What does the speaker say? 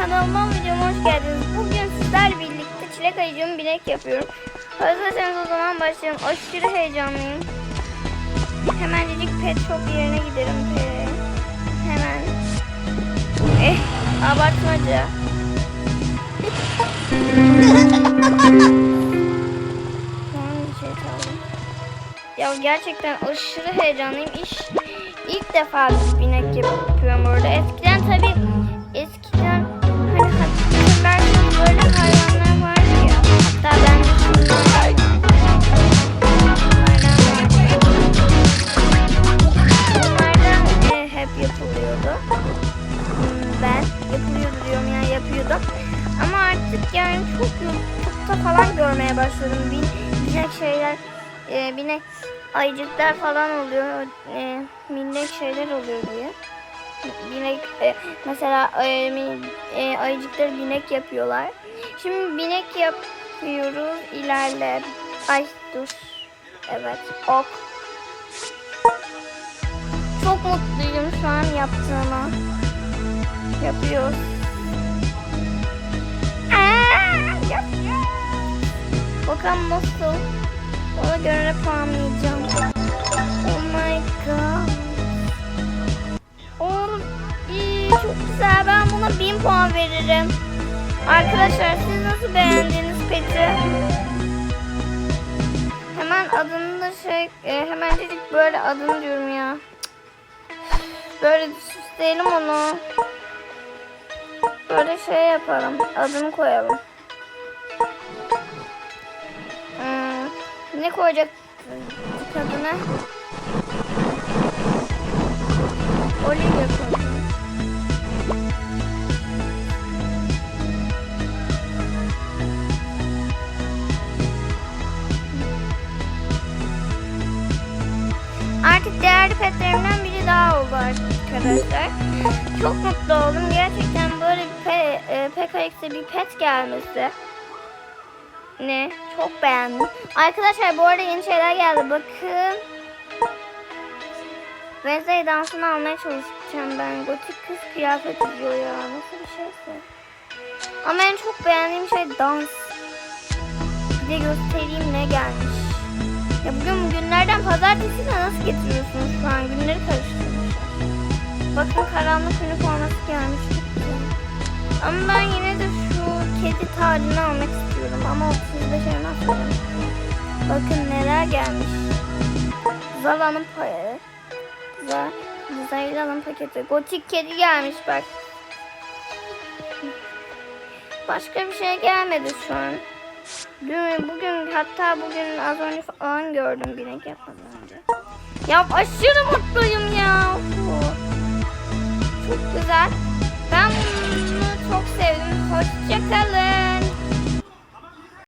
kanalıma videoma hoş geldiniz. Bugün sizlerle birlikte çilek ayıcığımı binek yapıyorum. Hazırsanız o zaman başlayalım. Aşırı heyecanlıyım. Hemencecik pet shop yerine giderim. Pe. Hemen. Eh abartmaca. Şey. Ya gerçekten aşırı heyecanlıyım. İş, ilk defa binek yapıyorum orada. Eskiden yapılıyordu. Ben yapılıyordu diyorum yani yapıyordum. Ama artık yani çok YouTube'da falan görmeye başladım. Bin, binek şeyler, e, binek ayıcıklar falan oluyor. E, minik şeyler oluyor diye. Binek e, mesela e, e, ayıcıkları binek yapıyorlar. Şimdi binek yapıyoruz. İlerle. Ay dur. Evet. Ok. Çok mutluyum şu an yaptığıma. Yapıyoruz. Aa. Bakalım nasıl. Ona göre puanlayacağım. Oh my god. Oğlum çok güzel. Ben buna 1000 puan veririm. Arkadaşlar siz nasıl beğendiniz peki? Hemen adını da şey e, hemen dedik böyle adını diyorum ya. Böyle süsleyelim onu. Böyle şey yapalım. Adını koyalım. Hmm, ne koyacak adını? Olivia koyalım. Artık değerli petlerimden daha oldu arkadaşlar. Çok mutlu oldum. Gerçekten böyle bir pe, e, PKX'e bir pet gelmesi. Ne? Çok beğendim. Arkadaşlar bu arada yeni şeyler geldi. Bakın. Wednesday dansını almaya çalışacağım ben. Gotik kız kıyafeti diyor ya. Nasıl bir şeyse. Ama en çok beğendiğim şey dans. Bir de göstereyim ne gelmiş. Ya bugün günlerden pazartesi de nasıl getiriyorsunuz şu an? Günleri karıştırmışlar. Bakın karanlık üniforması gelmiş. Ama ben yine de şu kedi tacını almak istiyorum. Ama 35 elmas vereceğim. Bakın neler gelmiş. Zala'nın payı. Zala'nın paketi. Gotik kedi gelmiş bak. Başka bir şey gelmedi şu an. Dün, bugün hatta bugün az önce falan gördüm binek yapmadan önce. Ya aşırı mutluyum ya. Çok güzel. Ben bunu çok sevdim. Hoşçakalın.